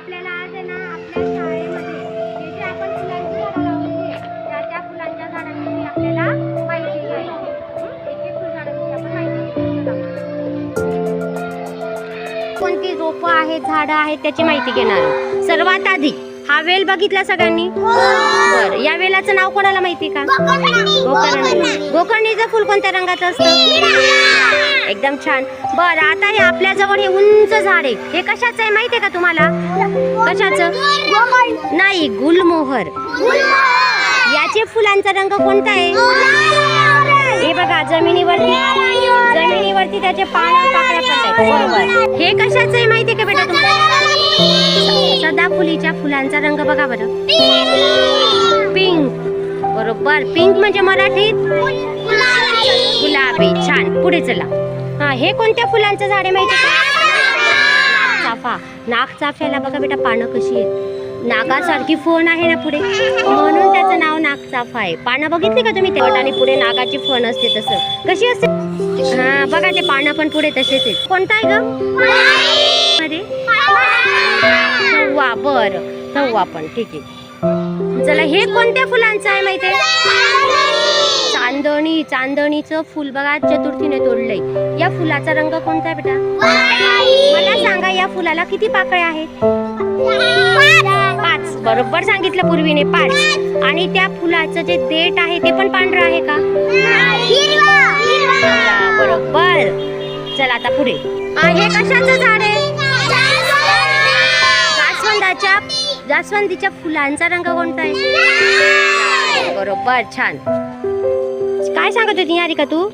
आपल्याला आज आहे ना आपल्या शाळेमध्ये जे जे आपण फुलांची झाडं लावलेली आहे, त्या त्या फुलांच्या झाडांची आपल्याला माहिती घ्यायची एक एक फुलझाडांची म्हणजे आपण माहिती कोणती रोपं आहेत झाडं आहेत त्याची माहिती घेणार सर्वात आधी हा वेल बघितला सगळ्यांनी? बर या वेलाचं नाव कोणाला माहिती का? गोकर्णी. गोकर्णीचं फुल कोणत्या रंगाचं असतं? एकदम छान. बर आता हे आपल्या जवळ हे उंच झाड आहे. हे कशाचं आहे माहिती आहे का तुम्हाला? कशाचं? नाही गुलमोहर. याचे फुलांचा रंग कोणता आहे? हे बघा जमिनीवरती जमिनीवरती त्याचे पानं पाकळ्या पडतात बरोबर. हे कशाचं आहे माहिती आहे का बेटा तुम्हाला? सदाफुलीच्या फुलांचा रंग बघा बरं. पिंक. बरोबर. पिंक म्हणजे मराठीत? गुलाबी. छान. पुढे चला. हा हे कोणत्या फुलांचं झाड आहे माहिती आहे पहा चाफा नागचाफ्याला बघा बेटा पानं कशी आहेत. नागासारखी फण आहे ना पुढे. म्हणून त्याचं नाव नागचाफा आहे. पानं बघितली का तुम्ही तेवढ? आणि पुढे नागाची फण असते तसं. कशी असते? हा बघा ते पानं पण पुढे तसेच आहेत. कोणता आहे गे? अरे सव्वा बर. सव्वा पण. ठीक आहे. चला हे कोणत्या फुलांचं आहे माहिती आहे? चांदणी चांदणीचं फुल बघा चतुर्थीने तोडलंय. या फुलाचा रंग कोणता आहे बेटा मला सांगा या फुलाला किती पाकळ्या आहेत? पाच. बरोबर सांगितलं पूर्वीने पाच. आणि त्या फुलाचं जे देठ आहे ते पण पांढरं आहे का? बरोबर. चला आता पुढे. हे कशाचं झाड आहे? जास्वंदाच्या जास्वंदीच्या फुलांचा रंग कोणता आहे? बरोबर छान. काय सांगत होती निहारिका तू?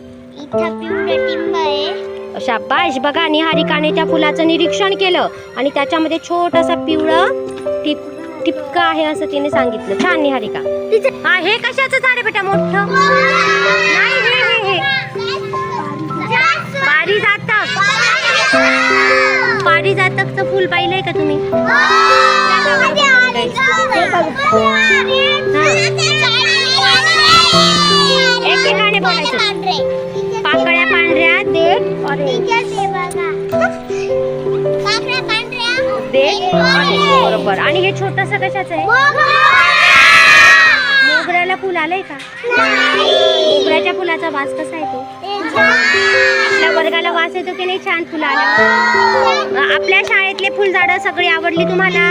शाबाश बघा निहारिकाने त्या फुलाचं निरीक्षण केलं आणि त्याच्यामध्ये छोटासा पिवळं टिप टिपका आहे असं तिने सांगितलं. छान निहारिका हा हे कशाचं झाड आहे बेटा मोठं? नाही हे हे हे. पारिजातक. पारिजातकचं फुल पाहिलंय का तुम्ही? ऑरेंज बरोबर. आणि हे छोटस कशाचं आहे? मोगऱ्याला फुल आलंय का? मोगऱ्याच्या फुलाचा वास कसा येतो? आपल्या वर्गाला वास येतो की नाही? छान फुलं आला आपल्या शाळेतले फुलझाडं सगळी आवडली तुम्हाला?